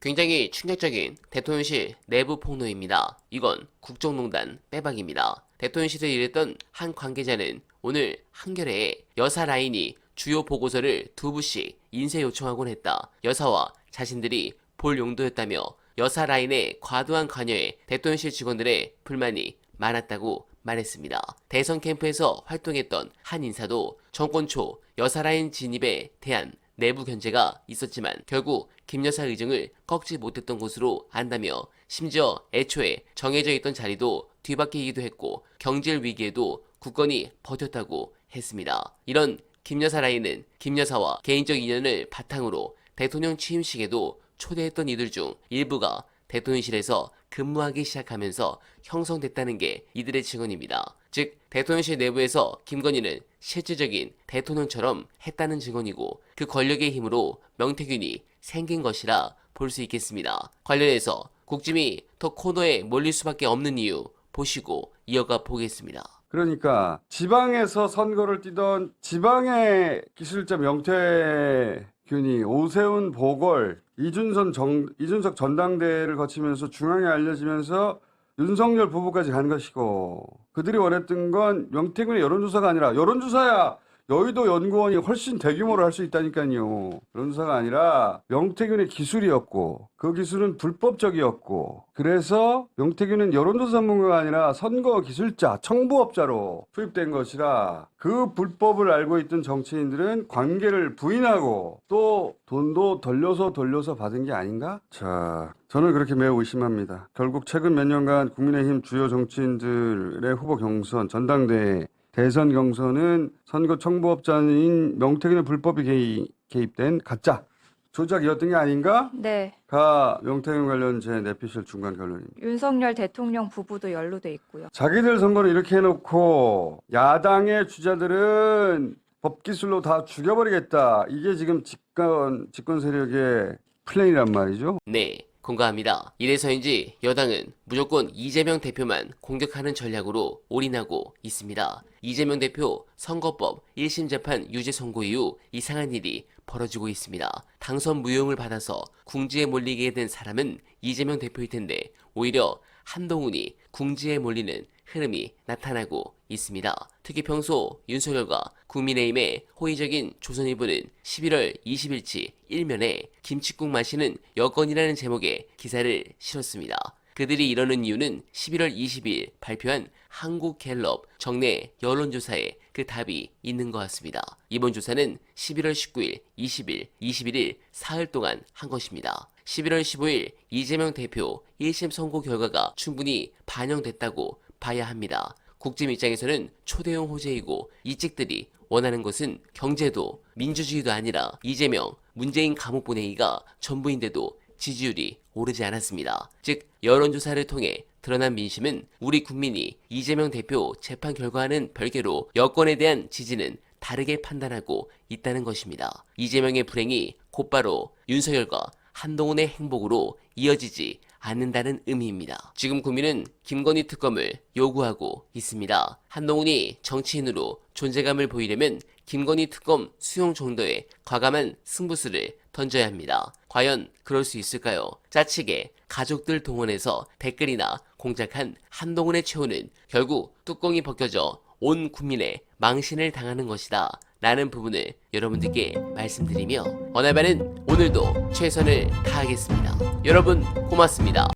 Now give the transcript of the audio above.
굉장히 충격적인 대통령실 내부 폭로입니다. 이건 국정농단 빼박입니다. 대통령실에 일했던 한 관계자는 오늘 한겨레에 여사 라인이 주요 보고서를 두 부씩 인쇄 요청하곤 했다. 여사와 자신들이 볼 용도였다며 여사 라인의 과도한 관여에 대통령실 직원들의 불만이 많았다고 말했습니다. 대선 캠프에서 활동했던 한 인사도 정권 초 여사 라인 진입에 대한 내부 견제가 있었지만 결국 김 여사 의정을 꺾지 못했던 것으로 안다며 심지어 애초에 정해져 있던 자리도 뒤바뀌기도 했고 경질 위기에도 굳건히 버텼다고 했습니다. 이런 김 여사 라인은 김 여사와 개인적 인연을 바탕으로 대통령 취임식에도 초대했던 이들 중 일부가 대통령실에서 근무하기 시작하면서 형성됐다는 게 이들의 증언입니다. 즉 대통령실 내부에서 김건희는 실질적인 대통령처럼 했다는 증언이고 그 권력의 힘으로 명태균이 생긴 것이라 볼 수 있겠습니다. 관련해서 국짐이 더 코너에 몰릴 수밖에 없는 이유 보시고 이어가 보겠습니다. 그러니까 지방에서 선거를 뛰던 지방의 기술자 명태균이 오세훈 보궐 이준선 정, 이준석 전당대회를 거치면서 중앙에 알려지면서 윤석열 부부까지 간 것이고 그들이 원했던 건 명태균의 여론조사가 아니라 여론조사야 여의도 연구원이 훨씬 대규모로 할 수 있다니까요. 여론조사가 아니라 명태균의 기술이었고 그 기술은 불법적이었고 그래서 명태균은 여론조사 전문가가 아니라 선거 기술자, 청부업자로 투입된 것이라 그 불법을 알고 있던 정치인들은 관계를 부인하고 또 돈도 돌려서 돌려서 받은 게 아닌가? 자, 저는 그렇게 매우 의심합니다. 결국 최근 몇 년간 국민의힘 주요 정치인들의 후보 경선, 전당대회, 대선 경선은 선거 청부업자인 명태균의 불법이 개입, 개입된 가짜 조작이었던 게 아닌가? 네, 가 명태균 관련 제 내피셜 중간 결론입니다. 윤석열 대통령 부부도 연루돼 있고요. 자기들 선거를 이렇게 해놓고 야당의 주자들은 법기술로 다 죽여버리겠다. 이게 지금 집권 집권 세력의 플랜이란 말이죠. 네, 공감합니다. 이래서인지 여당은 무조건 이재명 대표만 공격하는 전략으로 올인하고 있습니다. 이재명 대표 선거법 1심 재판 유죄 선고 이후 이상한 일이 벌어지고 있습니다. 당선 무용을 받아서 궁지에 몰리게 된 사람은 이재명 대표일 텐데 오히려 한동훈이 궁지에 몰리는 흐름이 나타나고 있습니다. 특히 평소 윤석열과 국민의힘의 호의적인 조선일보는 11월 20일치 일면에 김치국 마시는 여건이라는 제목의 기사를 실었습니다. 그들이 이러는 이유는 11월 20일 발표한 한국 갤럽 정례 여론조사에 그 답이 있는 것 같습니다. 이번 조사는 11월 19일, 20일, 21일 사흘 동안 한 것입니다. 11월 15일 이재명 대표 1심 선고 결과가 충분히 반영됐다고 봐야 합니다. 국짐 입장에서는 초대형 호재이고 이직들이 원하는 것은 경제도 민주주의도 아니라 이재명, 문재인 감옥 보내기가 전부인데도 지지율이 오르지 않았습니다. 즉 여론조사를 통해 드러난 민심은 우리 국민이 이재명 대표 재판 결과와는 별개로 여권에 대한 지지는 다르게 판단하고 있다는 것입니다. 이재명의 불행이 곧바로 윤석열과 한동훈의 행복으로 이어지지 않는다는 의미입니다. 지금 국민은 김건희 특검을 요구하고 있습니다. 한동훈이 정치인으로 존재감을 보이려면 김건희 특검 수용 정도의 과감한 승부수를 던져야 합니다. 과연 그럴 수 있을까요? 짜치게 가족들 동원해서 댓글이나 공작한 한동훈의 최후는 결국 뚜껑이 벗겨져 온 국민의 망신을 당하는 것이다. 라는 부분을 여러분들께 말씀드리며 어날바는 오늘도 최선을 다하겠습니다. 여러분 고맙습니다.